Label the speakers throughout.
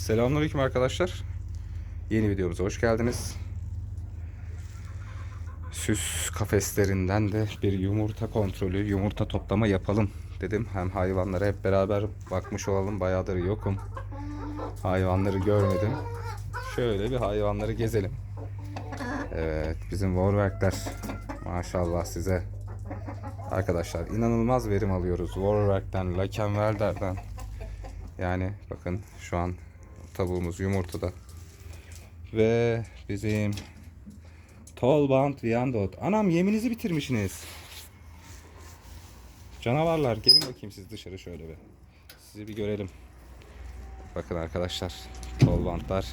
Speaker 1: Selamünaleyküm arkadaşlar. Yeni videomuza hoş geldiniz. Süs kafeslerinden de bir yumurta kontrolü, yumurta toplama yapalım dedim. Hem hayvanlara hep beraber bakmış olalım. Bayağıdır yokum. Hayvanları görmedim. Şöyle bir hayvanları gezelim. Evet, bizim Warwerk'ler maşallah size. Arkadaşlar inanılmaz verim alıyoruz. Warwerk'ten, Lakenwelder'den. Yani bakın şu an tavuğumuz yumurtada. Ve bizim Tolbant Viandot. Anam yeminizi bitirmişsiniz. Canavarlar gelin bakayım siz dışarı şöyle bir. Sizi bir görelim. Bakın arkadaşlar Tolbantlar.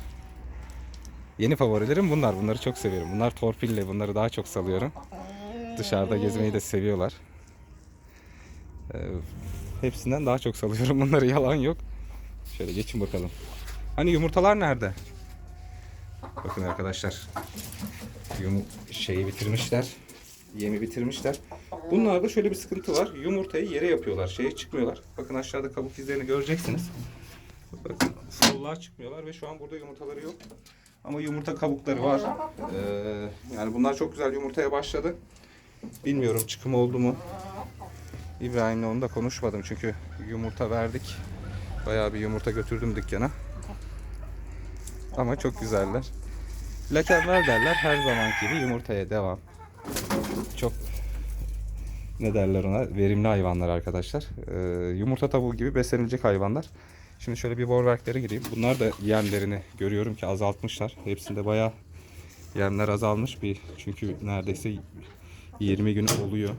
Speaker 1: Yeni favorilerim bunlar. Bunları çok seviyorum. Bunlar torpille. Bunları daha çok salıyorum. Dışarıda gezmeyi de seviyorlar. Ee, hepsinden daha çok salıyorum. Bunları yalan yok. Şöyle geçin bakalım. Hani yumurtalar nerede? Bakın arkadaşlar. Yum şeyi bitirmişler. Yemi bitirmişler. Bunlarda şöyle bir sıkıntı var. Yumurtayı yere yapıyorlar. Şeye çıkmıyorlar. Bakın aşağıda kabuk izlerini göreceksiniz. Bakın solluğa çıkmıyorlar ve şu an burada yumurtaları yok. Ama yumurta kabukları var. Ee, yani bunlar çok güzel yumurtaya başladı. Bilmiyorum çıkım oldu mu? İbrahim'le onu da konuşmadım çünkü yumurta verdik. Bayağı bir yumurta götürdüm dükkana. Ama çok güzeller. Lakenler derler her zaman gibi yumurtaya devam. Çok ne derler ona verimli hayvanlar arkadaşlar. Ee, yumurta tavuğu gibi beslenilecek hayvanlar. Şimdi şöyle bir borverklere gireyim. Bunlar da yemlerini görüyorum ki azaltmışlar. Hepsinde bayağı yemler azalmış bir çünkü neredeyse 20 gün oluyor.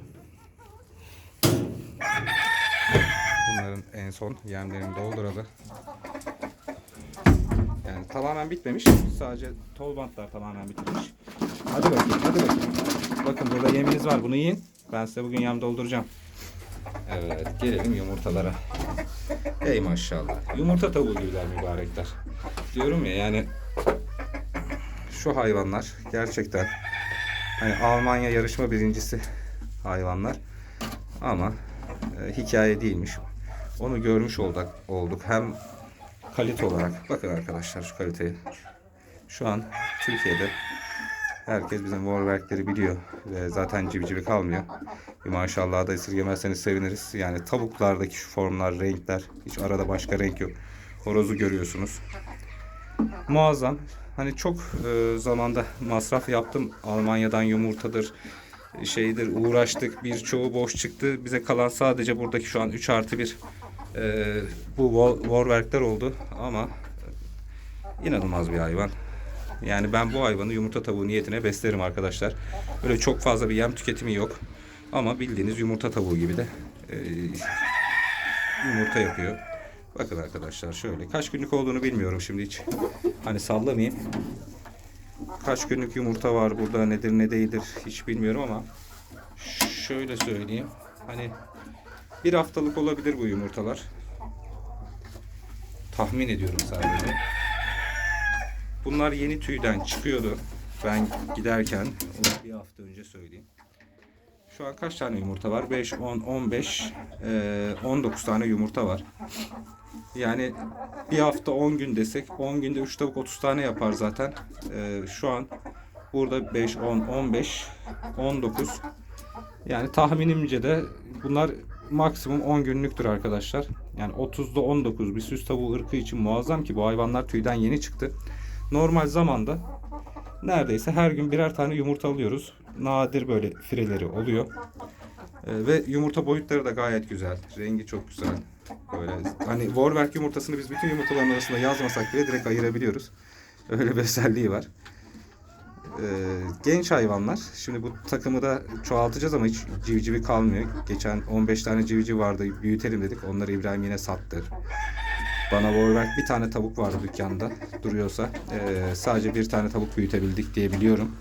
Speaker 1: Bunların en son yemlerini dolduralı. Tamamen bitmemiş. Sadece tol bantlar tamamen bitmiş. Hadi bakayım, hadi bakayım. Bakın burada yeminiz var. Bunu yiyin. Ben size bugün yem dolduracağım. Evet, gelelim yumurtalara. Ey maşallah. Yumurta tavuğu gibiler mübarekler. Diyorum ya yani şu hayvanlar gerçekten hani Almanya yarışma birincisi hayvanlar. Ama e, hikaye değilmiş. Onu görmüş olduk, olduk. Hem kalite olarak. Bakın arkadaşlar şu kaliteyi. Şu an Türkiye'de herkes bizim Warwerk'leri biliyor. Ve zaten civcivi kalmıyor. Bir maşallah da esirgemezseniz seviniriz. Yani tavuklardaki şu formlar, renkler. Hiç arada başka renk yok. Horozu görüyorsunuz. Muazzam. Hani çok e, zamanda masraf yaptım. Almanya'dan yumurtadır, şeydir uğraştık. Birçoğu boş çıktı. Bize kalan sadece buradaki şu an 3 artı 1 e, bu War- Warwerk'ler oldu. Ama inanılmaz bir hayvan. Yani ben bu hayvanı yumurta tavuğu niyetine beslerim arkadaşlar. Böyle çok fazla bir yem tüketimi yok. Ama bildiğiniz yumurta tavuğu gibi de e, yumurta yapıyor. Bakın arkadaşlar şöyle. Kaç günlük olduğunu bilmiyorum şimdi hiç. Hani sallamayayım. Kaç günlük yumurta var burada nedir ne değildir hiç bilmiyorum ama şöyle söyleyeyim. Hani bir haftalık olabilir bu yumurtalar. Tahmin ediyorum sadece. Bunlar yeni tüyden çıkıyordu. Ben giderken onu bir hafta önce söyleyeyim. Şu an kaç tane yumurta var? 5, 10, 15, eee, 19 tane yumurta var. Yani bir hafta 10 gün desek 10 günde 3 tavuk 30 tane yapar zaten. Eee, şu an burada 5, 10, 15, 19 yani tahminimce de bunlar maksimum 10 günlüktür arkadaşlar. Yani 30'da 19 bir süs tavuğu ırkı için muazzam ki bu hayvanlar tüyden yeni çıktı. Normal zamanda neredeyse her gün birer tane yumurta alıyoruz. Nadir böyle fireleri oluyor. Ee, ve yumurta boyutları da gayet güzel. Rengi çok güzel. Böyle hani Warwerk yumurtasını biz bütün yumurtaların arasında yazmasak bile direkt ayırabiliyoruz. Öyle bir özelliği var. Ee, genç hayvanlar. Şimdi bu takımı da çoğaltacağız ama hiç civcivi kalmıyor. Geçen 15 tane civciv vardı. Büyütelim dedik. Onları İbrahim yine sattı. Bana Warwerk bir tane tavuk vardı dükkanda duruyorsa. ee, sadece bir tane tavuk büyütebildik diye biliyorum.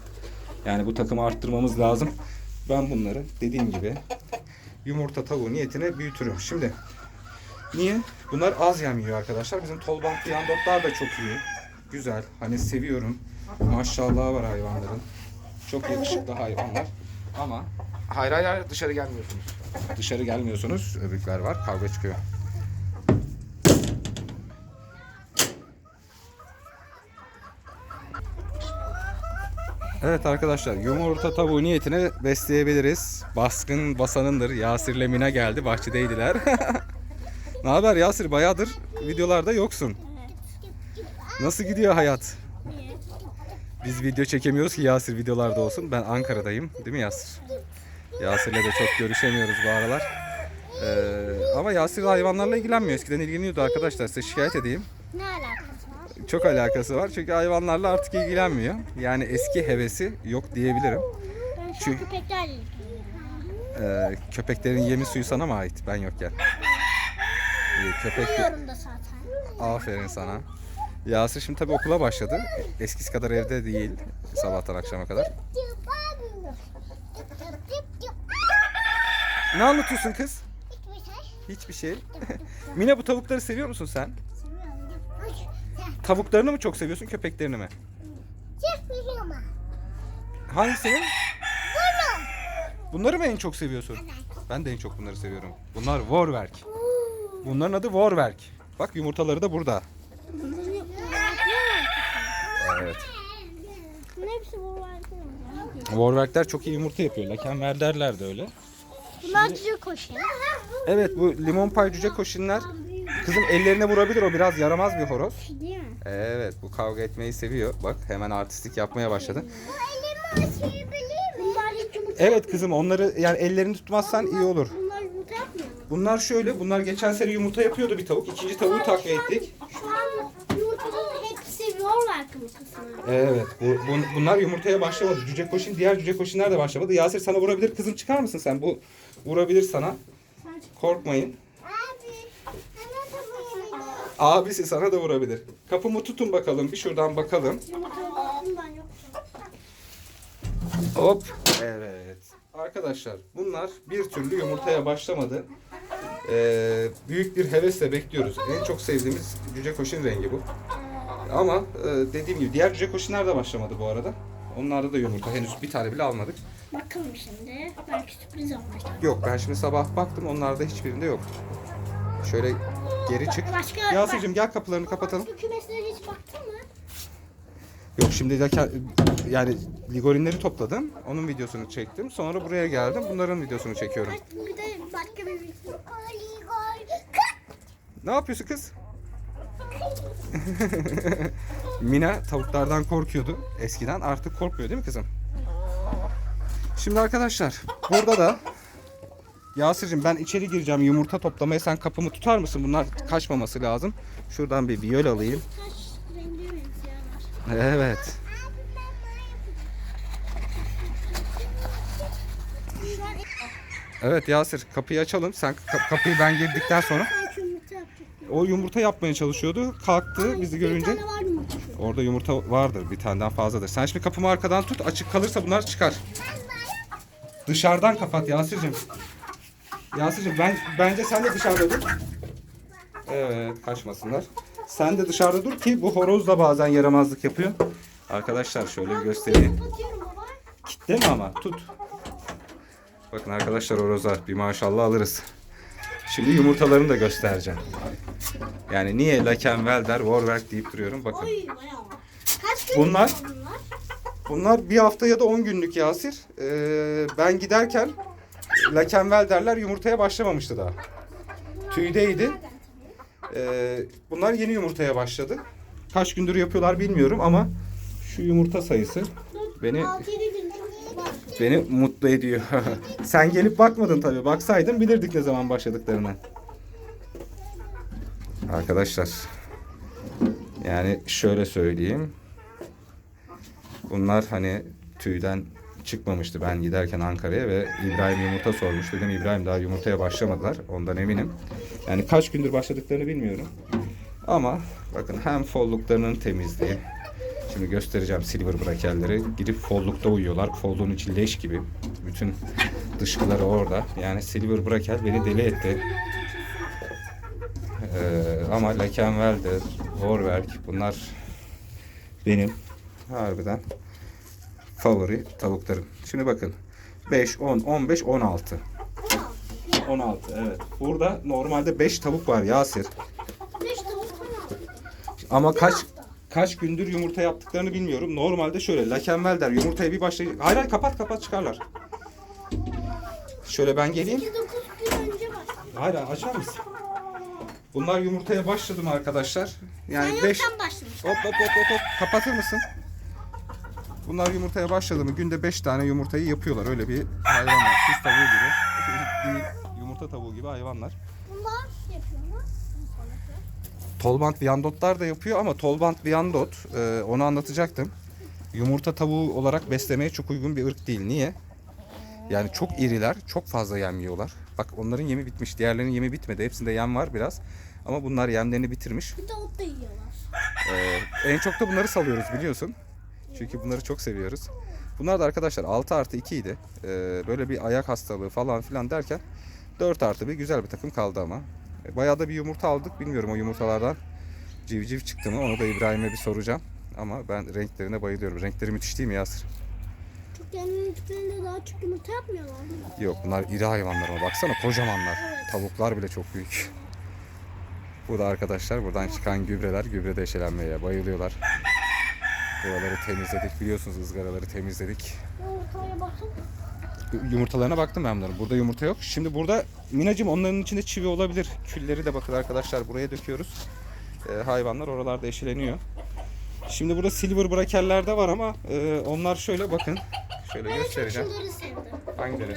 Speaker 1: Yani bu takımı arttırmamız lazım. Ben bunları dediğim gibi yumurta tavuğu niyetine büyütürüm. Şimdi niye? Bunlar az yem yiyor arkadaşlar. Bizim tolbantlı yandotlar da çok iyi güzel. Hani seviyorum. Maşallah var hayvanların. Çok yakışıklı hayvanlar. Ama hayır hayır dışarı gelmiyorsunuz. Dışarı gelmiyorsunuz. Öbükler var. Kavga çıkıyor. Evet arkadaşlar yumurta tavuğu niyetine besleyebiliriz. Baskın basanındır. Yasir Lemina geldi bahçedeydiler. ne haber Yasir bayağıdır videolarda yoksun. Nasıl gidiyor hayat? Biz video çekemiyoruz ki Yasir videolarda olsun. Ben Ankara'dayım. Değil mi Yasir? Yasir'le de çok görüşemiyoruz bu aralar. Ee, ama Yasir hayvanlarla ilgilenmiyor. Eskiden ilgileniyordu arkadaşlar. Size şikayet edeyim.
Speaker 2: Ne alakası var?
Speaker 1: Çok alakası var. Çünkü hayvanlarla artık ilgilenmiyor. Yani eski hevesi yok diyebilirim.
Speaker 2: Ben şu köpeklerle ilgileniyorum.
Speaker 1: Ee, köpeklerin yemi suyu sana mı ait? Ben yokken. Ee, köpek...
Speaker 2: Biliyorum da zaten.
Speaker 1: Aferin sana. Yasir şimdi tabii okula başladı. Eskisi kadar evde değil. Sabahtan akşama kadar. Ne anlatıyorsun kız? Hiçbir şey. Mine bu tavukları seviyor musun sen? Tavuklarını mı çok seviyorsun, köpeklerini mi? Hangisini? Bunları mı en çok seviyorsun? Ben de en çok bunları seviyorum. Bunlar Warwerk. Bunların adı Warwerk. Bak yumurtaları da burada. Evet.
Speaker 2: Bunun hepsi var.
Speaker 1: Warwerkler çok iyi yumurta yapıyor. Lakenverderler de öyle.
Speaker 2: Bunlar cüce koşuyor.
Speaker 1: Evet bu limon pay cüce koşinler. Kızım ellerine vurabilir o biraz yaramaz bir horoz.
Speaker 2: Değil mi?
Speaker 1: Evet bu kavga etmeyi seviyor. Bak hemen artistlik yapmaya başladı.
Speaker 2: Bunlar hiç yumurta
Speaker 1: Evet kızım onları yani ellerini tutmazsan iyi olur.
Speaker 2: Bunlar yumurta yapmıyor?
Speaker 1: Bunlar şöyle bunlar geçen sene yumurta yapıyordu bir tavuk. İkinci tavuğu takviye ettik.
Speaker 2: Şu an yumurtaların hepsi yorlar yumurtasını.
Speaker 1: Evet bu, bu- bunlar yumurtaya başlamadı. Cüce koşin diğer cüce koşinler de başlamadı. Yasir sana vurabilir. Kızım çıkar mısın sen? Bu vurabilir sana. Korkmayın. Abisi sana da vurabilir. Kapımı tutun bakalım. Bir şuradan bakalım. Hop. Evet. Arkadaşlar bunlar bir türlü yumurtaya başlamadı. Ee, büyük bir hevesle bekliyoruz. En çok sevdiğimiz cüce koşun rengi bu. Ama e, dediğim gibi diğer cüce koşunlar da başlamadı bu arada. Onlarda da yumurta henüz bir tane bile almadık.
Speaker 2: Bakalım şimdi. Belki sürpriz olmuştur.
Speaker 1: Yok ben şimdi sabah baktım onlarda hiçbirinde yok. Şöyle geri çık.
Speaker 2: Başka-
Speaker 1: Yasir'cim gel kapılarını kapatalım.
Speaker 2: Başka kümeslere hiç baktın mı?
Speaker 1: Yok şimdi de yani ligorinleri topladım. Onun videosunu çektim. Sonra buraya geldim. Bunların videosunu çekiyorum.
Speaker 2: Bir de başka bir video.
Speaker 1: Ne yapıyorsun kız? Mina tavuklardan korkuyordu eskiden. Artık korkmuyor değil mi kızım? Şimdi arkadaşlar burada da Yasir'cim ben içeri gireceğim yumurta toplamaya. Sen kapımı tutar mısın? Bunlar kaçmaması lazım. Şuradan bir viyol alayım. Evet. Evet Yasir kapıyı açalım. Sen ka- kapıyı ben girdikten sonra. O yumurta yapmaya çalışıyordu. Kalktı bizi görünce.
Speaker 2: Bir tane var şu.
Speaker 1: Orada yumurta vardır. Bir taneden fazladır. Sen şimdi kapımı arkadan tut. Açık kalırsa bunlar çıkar. Dışarıdan kapat Yasir'cim. Yasir'cim ben, bence sen de dışarıda dur. Evet kaçmasınlar. Sen de dışarıda dur ki bu horoz da bazen yaramazlık yapıyor. Arkadaşlar şöyle bir göstereyim.
Speaker 2: Baba.
Speaker 1: Kitleme ama tut. Bakın arkadaşlar horoza bir maşallah alırız. Şimdi yumurtalarını da göstereceğim. Yani niye Lakenvelder, Warwerk deyip duruyorum bakın.
Speaker 2: Oy bayağı. Kaç gün
Speaker 1: Bunlar
Speaker 2: bunlar?
Speaker 1: bir hafta ya da 10 günlük Yasir. Ee, ben giderken Lakenvelderler yumurtaya başlamamıştı daha. Tüydeydi. Ee, bunlar yeni yumurtaya başladı. Kaç gündür yapıyorlar bilmiyorum ama şu yumurta sayısı beni
Speaker 2: 6-7 gün var.
Speaker 1: Beni mutlu ediyor. Sen gelip bakmadın tabii. Baksaydın bilirdik ne zaman başladıklarını. Arkadaşlar yani şöyle söyleyeyim. Bunlar hani tüyden çıkmamıştı ben giderken Ankara'ya ve İbrahim yumurta sormuş. Dedim İbrahim daha yumurtaya başlamadılar. Ondan eminim. Yani kaç gündür başladıklarını bilmiyorum. Ama bakın hem folluklarının temizliği. Şimdi göstereceğim silver brakelleri. Gidip follukta uyuyorlar. Folluğun içi leş gibi. Bütün dışkıları orada. Yani silver brakel beni deli etti. Ee, ama Lakenvelder, Warwerk bunlar benim harbiden favori tavuklarım. Şimdi bakın 5, 10, 15, 16. 16 evet. Burada normalde 5 tavuk var Yasir.
Speaker 2: 5 tavuk falan.
Speaker 1: Ama kaç kaç gündür yumurta yaptıklarını bilmiyorum. Normalde şöyle Lakenvelder yumurtaya bir başlayıp... Hayır hayır kapat kapat çıkarlar. Şöyle ben geleyim.
Speaker 2: 8-9 gün önce başladı.
Speaker 1: Hayır hayır, açar mısın? Bunlar yumurtaya başladım arkadaşlar. Yani
Speaker 2: Sen
Speaker 1: 5
Speaker 2: yokken başlamış.
Speaker 1: Hop hop hop hop hop. Kapatır mısın? Bunlar yumurtaya başladı mı günde 5 tane yumurtayı yapıyorlar. Öyle bir hayvanlar. Süs tavuğu gibi. Yumurta tavuğu gibi hayvanlar.
Speaker 2: Bunlar yapıyor mu?
Speaker 1: Tolbant Viyandotlar da yapıyor ama Tolbant Viyandot e, onu anlatacaktım. Yumurta tavuğu olarak beslemeye çok uygun bir ırk değil. Niye? Yani çok iriler, çok fazla yem yiyorlar. Bak onların yemi bitmiş, diğerlerinin yemi bitmedi. Hepsinde yem var biraz. Ama bunlar yemlerini bitirmiş.
Speaker 2: Bir de ot da yiyorlar.
Speaker 1: Ee, en çok da bunları salıyoruz biliyorsun. Çünkü bunları çok seviyoruz. Bunlar da arkadaşlar 6 artı 2 idi. Ee, böyle bir ayak hastalığı falan filan derken 4 artı bir güzel bir takım kaldı ama. Ee, Bayağı da bir yumurta aldık. Bilmiyorum o yumurtalardan civciv çıktı mı onu da İbrahim'e bir soracağım. Ama ben renklerine bayılıyorum. Renkleri müthiş değil mi Yasir?
Speaker 2: Çok kendini daha çok yumurta yapmıyorlar mı?
Speaker 1: Yok bunlar iri hayvanlar ama baksana kocamanlar.
Speaker 2: Evet.
Speaker 1: Tavuklar bile çok büyük. Bu da arkadaşlar buradan çıkan gübreler. Gübre eşelenmeye bayılıyorlar. Buraları temizledik. Biliyorsunuz ızgaraları temizledik.
Speaker 2: Yumurtaya bakın.
Speaker 1: Yumurtalarına baktım ben bunların. Burada yumurta yok. Şimdi burada Minacım onların içinde çivi olabilir. Külleri de bakın arkadaşlar buraya döküyoruz. Ee, hayvanlar oralarda eşeleniyor. Şimdi burada silver brakerler de var ama e, onlar şöyle bakın. Şöyle
Speaker 2: Ben
Speaker 1: göstereceğim.
Speaker 2: şunları sevdim.
Speaker 1: Hangileri?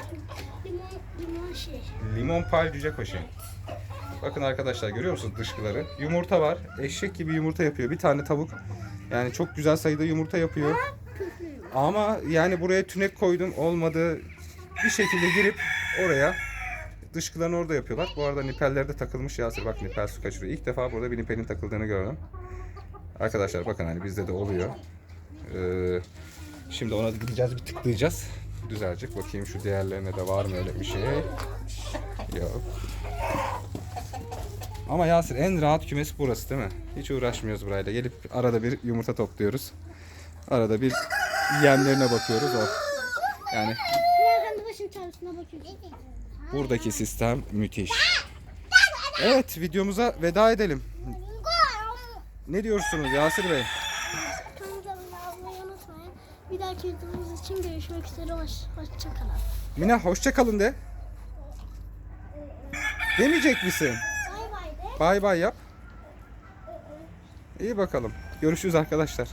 Speaker 2: Limon, limon şey.
Speaker 1: Limon pal cüce koşu. Bakın arkadaşlar görüyor musunuz dışkıları? Yumurta var. Eşek gibi yumurta yapıyor. Bir tane tavuk. Yani çok güzel sayıda yumurta yapıyor. Ama yani buraya tünek koydum olmadı. Bir şekilde girip oraya dışkılarını orada yapıyorlar. Bu arada nipeller de takılmış Yasir. Bak nipel su kaçırıyor. İlk defa burada bir nipelin takıldığını gördüm. Arkadaşlar bakın hani bizde de oluyor. Ee, şimdi ona gideceğiz bir tıklayacağız. Düzelecek. Bakayım şu diğerlerine de var mı öyle bir şey. Yok. Ama Yasir en rahat kümes burası değil mi? Hiç uğraşmıyoruz burayla. Gelip arada bir yumurta topluyoruz. Arada bir yemlerine bakıyoruz. O. Yani buradaki sistem müthiş. Evet videomuza veda edelim. Ne diyorsunuz Yasir Bey?
Speaker 2: Kanalımıza abone olmayı unutmayın. Bir dahaki videomuz için görüşmek üzere. Hoş, hoşçakalın.
Speaker 1: Mina hoşça kalın de. Demeyecek misin?
Speaker 2: Bay bay de.
Speaker 1: Bay bay yap. İyi bakalım. Görüşürüz arkadaşlar.